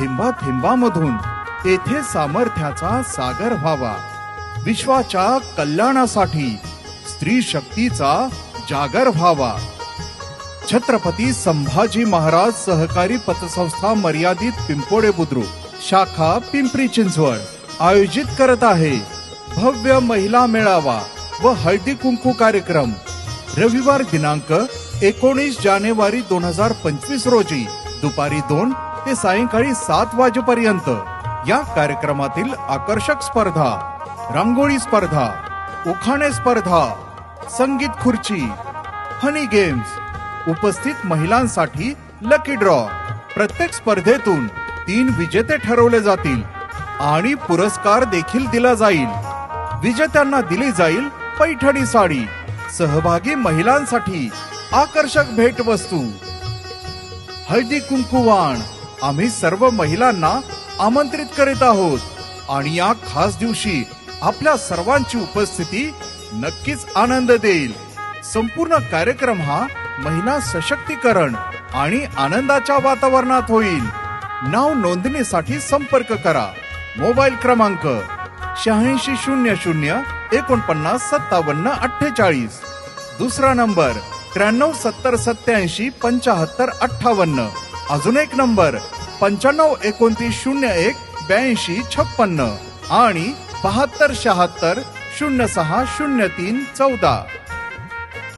थेंबा थेंबामधून तेथे सामर्थ्याचा सागर व्हावा. विश्वाच्या कल्याणासाठी स्त्री शक्तीचा जागर व्हावा. छत्रपती संभाजी महाराज सहकारी पतसंस्था मर्यादित पिंपोडे बुद्रुक शाखा पिंपरी चिंचवड आयोजित करत आहे. भव्य महिला मेळावा व हळदी कुंकू कार्यक्रम. रविवार दिनांक एकोणीस जानेवारी दोन हजार पंचवीस रोजी दुपारी दोन ते सायंकाळी सात वाजेपर्यंत. या कार्यक्रमातील आकर्षक स्पर्धा रांगोळी स्पर्धा उखाणे स्पर्धा संगीत खुर्ची फनी गेम्स उपस्थित महिलांसाठी लकी ड्रॉ प्रत्येक स्पर्धेतून तीन विजेते ठरवले जातील आणि पुरस्कार देखील दिला जाईल. विजेत्यांना दिली जाईल पैठणी साडी. सहभागी महिलांसाठी आकर्षक भेटवस्तू. हळदी कुंकुवाण आम्ही सर्व महिलांना आमंत्रित करीत आहोत. आणि या खास दिवशी आपल्या सर्वांची उपस्थिती नक्कीच आनंद देईल. संपूर्ण कार्यक्रम हा महिला सशक्तीकरण आणि आनंदाच्या वातावरणात होईल. नाव नोंदणीसाठी संपर्क करा. मोबाईल क्रमांक शहाऐंशी शून्य शून्य एकोणपन्नास सत्तावन्न अठ्ठेचाळीस. दुसरा नंबर त्र्याण्णव सत्तर सत्याऐंशी पंचाहत्तर अठ्ठावन्न. अजून एक नंबर. पंच्याण्णव एकोणतीस शून्य एक ब्याऐंशी छप्पन्न आणि बहात्तर शहात्तर शून्य सहा शून्य तीन चौदा.